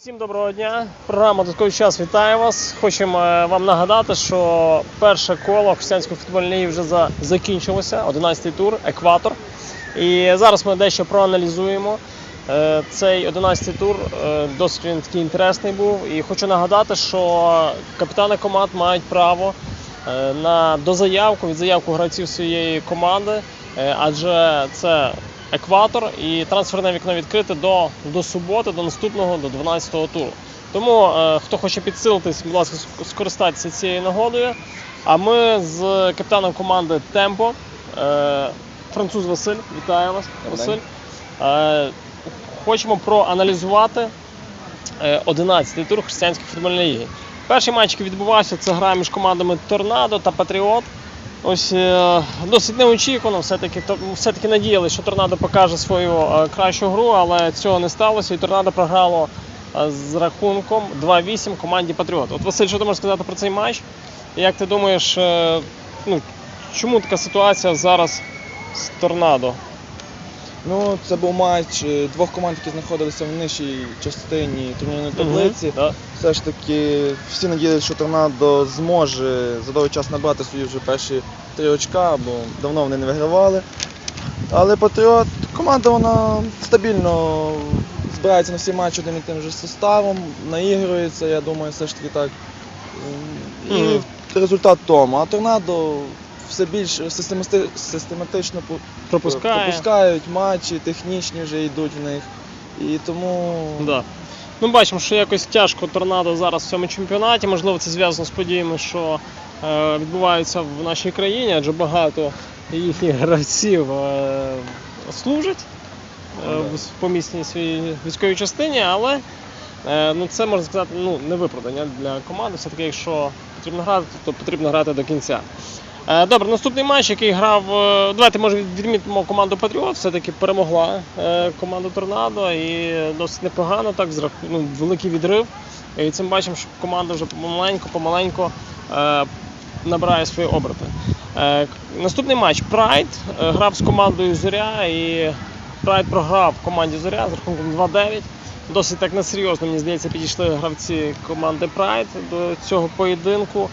Всім доброго дня. Програма Додатковий час вітає вас. Хочемо е, вам нагадати, що перше коло християнської футбольної ліги вже за- закінчилося, 11-й тур, екватор. І зараз ми дещо проаналізуємо. Е, Цей 11-й тур е, досить він такий інтересний був. І хочу нагадати, що капітани команд мають право на дозаявку від заявку гравців своєї команди, адже це екватор і трансферне вікно відкрите до, до суботи, до наступного, до 12-го туру. Тому е, хто хоче підсилитись, будь ласка, ск- скористайтеся цією нагодою. А ми з капітаном команди Темпо, е, француз Василь, вітаю вас, Василь. Е, хочемо проаналізувати е, 11-й тур християнської футбольної ліги. Перший матч, який відбувався, це гра між командами Торнадо та Патріот. Ось е, досить неочікувано. Все-таки все-таки надіялися, що Торнадо покаже свою е, кращу гру, але цього не сталося. І Торнадо програло е, з рахунком 2-8 команді Патріот. От Василь, що ти можеш сказати про цей матч? Як ти думаєш, ну, чому така ситуація зараз з Торнадо? Ну, це був матч е, двох команд, які знаходилися в нижчій частині турнірної таблиці. Да. Все ж таки, всі надіялися, що торнадо зможе за довгий час набрати свої вже перші три очка, бо давно вони не вигравали. Але Патріот, команда вона стабільно збирається на всі матчі одним і тим же составом, наігрується, я думаю, все ж таки так. І Мгм. результат тому. А торнадо все більш систематично Пропускає. пропускають матчі, технічні вже йдуть в них. І тому Да. Ну, бачимо, що якось тяжко торнадо зараз в цьому чемпіонаті. Можливо, це зв'язано з подіями, що е, відбуваються в нашій країні, адже багато їхніх гравців е, служать е, Ну, в помісній своїй військовій частині, але е, ну, це можна сказати ну, не виправдання для команди. Все-таки, якщо потрібно грати, то потрібно грати до кінця. Е, Добре, наступний матч, який грав. е, Давайте може відмітимо команду Патріот. Все-таки перемогла е, команда Торнадо і досить непогано, так, ну, великий відрив. І цим бачимо, що команда вже помаленьку, помаленьку е, набирає свої оберти. Е, наступний матч Прайд грав з командою Зоря і Прайд програв команді Зоря з рахунком 2-9. Досить так несерйозно, мені здається, підійшли гравці команди Прайд до цього поєдинку.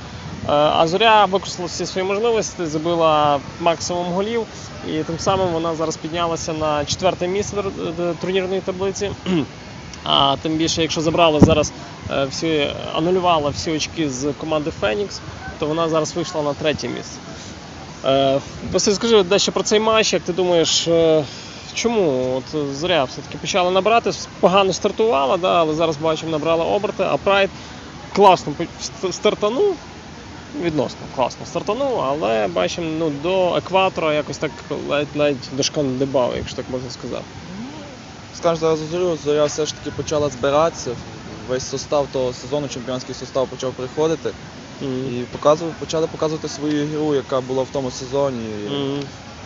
Е, А Зоря використала всі свої можливості, забила максимум голів, і тим самим вона зараз піднялася на четверте місце турнірної таблиці. А тим більше, якщо забрали зараз е, всі, анулювала всі очки з команди Фенікс, то вона зараз вийшла на третє місце. Е, Василь, скажи дещо про цей матч, як ти думаєш, е, чому от Зоря все-таки почала набрати, погано стартувала, да, але зараз бачимо, набрала оберти, а Прайд класно стартанув, відносно класно стартанув, але бачимо ну, до екватора якось так ледь-ледь дошкандибав, якщо так можна сказати. скажу зараз зорю, зоря все ж таки почала збиратися. Весь состав того сезону, чемпіонський состав почав приходити Мгм. і показував, почали показувати свою ігру, яка була в тому сезоні, і-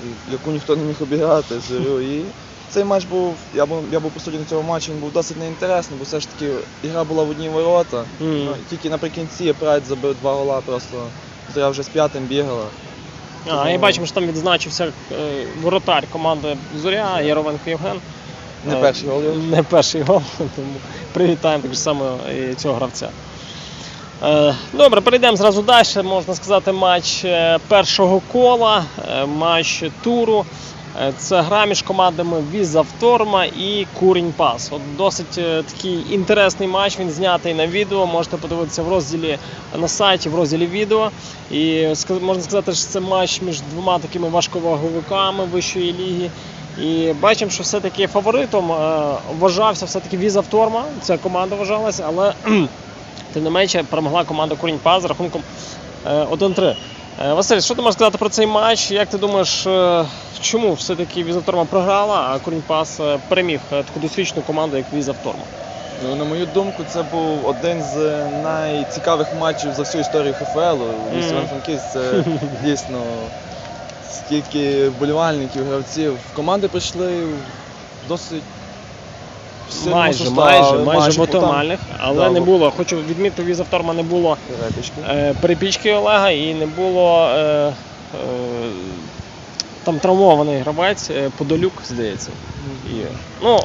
і яку ніхто не міг обіграти зорю. І цей матч був, я був, я був присутній на цьому матчі, він був досить неінтересний, бо все ж таки ігра була в одні ворота. Мгм. Ну, тільки наприкінці Прайд забив два гола, просто зоря вже з п'ятим бігала. А, і бачимо, що там відзначився е, воротар команди Зоря Яровенко Євген. Не Е, перший гол. його. Не перший гол, тому привітаємо так само і цього гравця. Е, Добре, перейдемо зразу далі. Можна сказати, матч е, першого кола, е, матч туру. Е, Це гра між командами Віза Вторма і Курінь Пас. От досить е, такий інтересний матч. Він знятий на відео. Можете подивитися в розділі на сайті, в розділі відео. І можна сказати, що це матч між двома такими важковаговиками вищої ліги. І бачимо, що все-таки фаворитом е, вважався все-таки Віза Вторма. Ця команда вважалася, але тим не менше перемогла команда Курінь Пас з рахунком е, 1-3. Е, Василь, що ти можеш сказати про цей матч? Як ти думаєш, е, чому все-таки Віза Вторма програла, а Курінь Пас е, переміг таку досвідчену команду, як Віза Вторма? Ну, на мою думку, це був один з найцікавих матчів за всю історію ХФЛ. Мгм. Іван-Франківськ це дійсно скільки вболівальників, гравців. Команди прийшли досить Майже, майже, майже бо там але Да, не було. Хочу відмітити, Віза Вторма не було перепічки. е, перепічки Олега і не було е, е, там травмований гравець, е, Подолюк, здається. І, ну,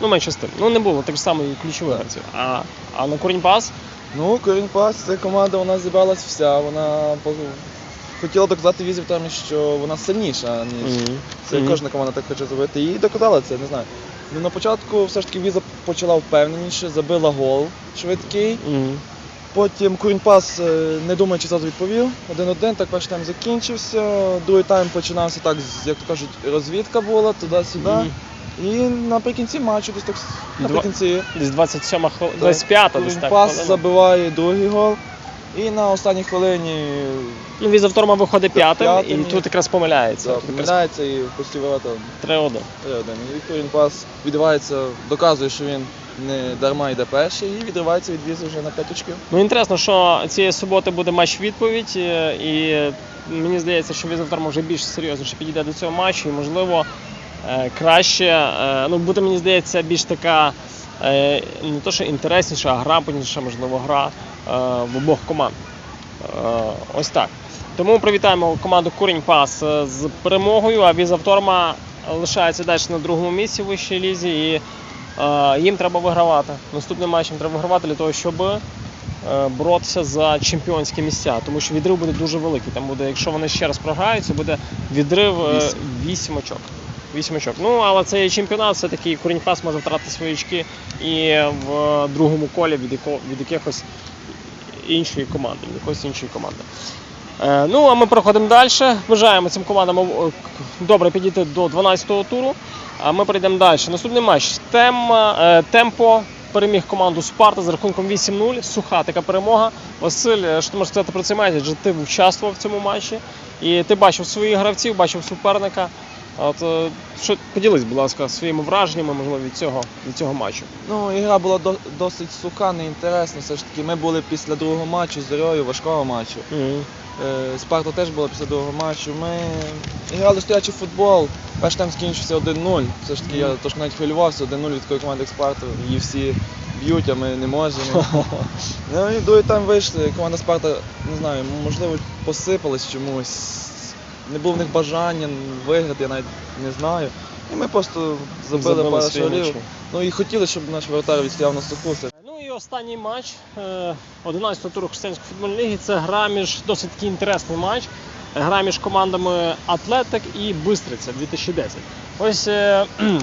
Ну, менше з тим. Ну, не було так само і ключових гравців. А, а на Курінь Пас Ну, Корінпас, ця команда вона зібралась вся. Вона хотіла доказати візитам, що вона сильніша, ніж це Мгм. кожна команда так хоче зробити. І доказала це, не знаю. Ну, на початку все ж таки Віза почала впевненіше, забила гол швидкий. Мгм. Потім Курінпас, е, не думаючи, зразу відповів. Один-один, так перший тайм закінчився. Другий тайм починався так, з- як то кажуть, розвідка була туди-сюди. Мгм. І наприкінці матчу, десь так Два- наприкінці. Десь 27 хвилина, 25 десь так. Пас хвилина. забиває другий гол. І на останній хвилині Ну, Віза Вторма виходить п'ятим, П'ятим, і тут якраз помиляється. да, Тут якраз помиляється і пусті ворота 3-1. 3-1. І Вікторін Пас відривається, доказує, що він не дарма йде перший і відривається від візи вже на 5 очків. Ну, інтересно, що цієї суботи буде матч відповідь, е, і мені здається, що Віза Вторма вже більш серйозніше підійде до цього матчу, і можливо краще, е, ну, буде, мені здається, більш така е, не то, що інтересніша, а грамотніша, можливо, гра е, в обох команд. Е, Ось так. Тому привітаємо команду Курінь Пас е, з перемогою, а Віза Вторма лишається далі на другому місці в вищій лізі. І е, їм треба вигравати. Наступним матчем треба вигравати для того, щоб е, боротися за чемпіонські місця. Тому що відрив буде дуже великий. Там буде, якщо вони ще раз програють, це буде відрив е, Вісім. 8 очок. 8 очок. Ну, але це є чемпіонат, все-таки Курінь Пас може втратити свої очки і в другому колі від, яко, від якихось іншої команди, від якоїсь іншої команди. Е, ну, а ми проходимо далі. Бажаємо цим командам е, добре підійти до 12-го туру. А ми перейдемо далі. Наступний матч. Тем, е, Темпо переміг команду Спарта з рахунком 8-0. Суха така перемога. Василь, е, що ти можеш сказати про цей матч? Адже ти участвував в цьому матчі. І ти бачив своїх гравців, бачив суперника. От, е, що, поділись, будь ласка, своїми враженнями, можливо, від цього, від цього матчу. Ну, ігра була до- досить суха, неінтересна. Все ж таки, ми були після другого матчу з Зорьою, важкого матчу. Е, Спарта теж була після другого матчу. Ми грали стоячий футбол. Перший тайм скінчився 1-0. Все ж таки я трошки навіть хвилювався, 1-0 від такої команди як Спарта. Її всі б'ють, а ми не можемо. Ну і другий тайм вийшли. Команда Спарта, не знаю, можливо, посипалась чомусь. Не було в них бажання виграти, я навіть не знаю. І ми просто забили, пару свої шарів. Ну і хотіли, щоб наш воротар відстояв на суху. Ну і останній матч е, 11-го туру Християнської футбольної ліги. Це гра між досить такий інтересний матч. Гра між командами Атлетик і Бистриця 2010. Ось е,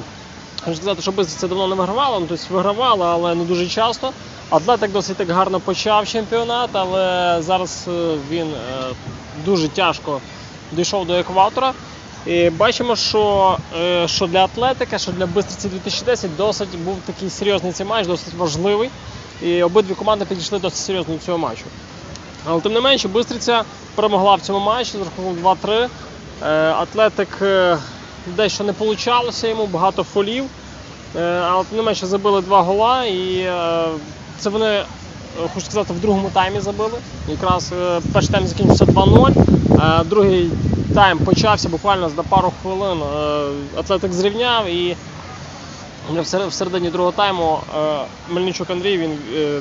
хочу сказати, що Бистриця давно не вигравала, ну тобто вигравала, але не дуже часто. Атлетик досить так гарно почав чемпіонат, але зараз е, він е, дуже тяжко дійшов до екватора. І бачимо, що, е, що для Атлетика, що для Бистриці 2010 досить був такий серйозний цей матч, досить важливий. І обидві команди підійшли досить серйозно до цього матчу. Але тим не менше, Бистриця перемогла в цьому матчі з рахунком 2-3. Е, Атлетик е, дещо не вийшло йому, багато фолів. Але тим не менше забили два гола. І це вони, хочу сказати, в другому таймі забили. Якраз е, перший тайм закінчився 2-0. Е, Другий тайм почався буквально за пару хвилин. е, Атлетик зрівняв і в середині другого тайму е, Мельничук Андрій він е,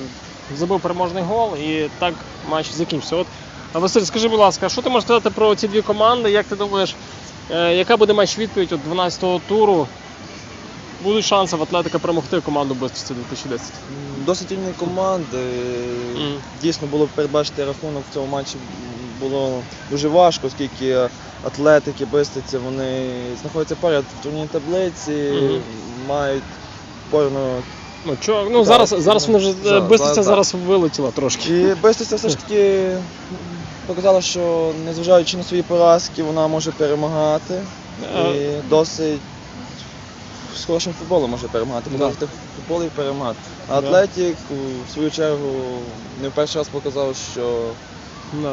забив переможний гол і так матч закінчився. От, Василь, скажи, будь ласка, що ти можеш сказати про ці дві команди? Як ти думаєш, е, яка буде матч відповідь от 12-го туру? Будуть шанси в Атлетика перемогти команду Бистриці 2010? Досить рівні команди. Мгм. Дійсно було передбачити рахунок в цьому матчі було дуже важко, оскільки атлетики, бистриці, вони знаходяться поряд в турнірній таблиці, Мгм. мають порно. Ну, чо, ну Так, зараз, зараз ну, вони вже за- е, Бистриця за- зараз вилетіла трошки. І бистриця все ж таки показала, що незважаючи на свої поразки, вона може перемагати. Е, І досить з хорошим футболом може перемагати, Да. показати футбол і перемагати. А Да. Атлетік у свою чергу не в перший раз показав, що Да.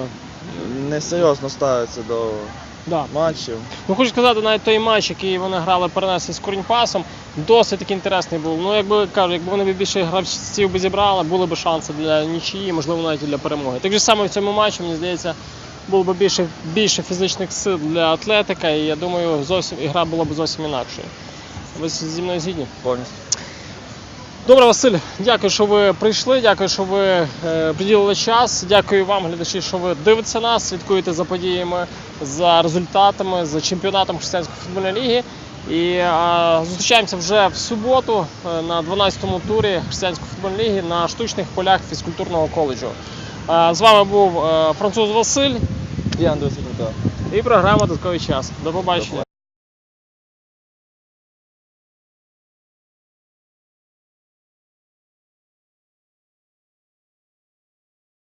несерйозно ставиться до Да. матчів. Ну, хочу сказати, навіть той матч, який вони грали перенесли з Коріньпасом, досить таки інтересний був. Ну, якби кажу, якби вони б більше гравців би зібрали, були б шанси для нічиї, можливо, навіть і для перемоги. Так же саме в цьому матчі, мені здається, було б більше, більше фізичних сил для атлетика, і я думаю, зовсім ігра була б зовсім інакшою. Ви зі мною згідні? Повністю. Добре, Василь, дякую, що ви прийшли. Дякую, що ви е, приділили час. Дякую вам, глядачі, що ви дивитеся нас, слідкуєте за подіями, за результатами, за чемпіонатом Християнської футбольної ліги. І е, зустрічаємося вже в суботу е, на 12-му турі християнської футбольної ліги на штучних полях фізкультурного коледжу. Е, з вами був е, француз Василь І Андрій Секретар. і програма Додатковий час. До побачення.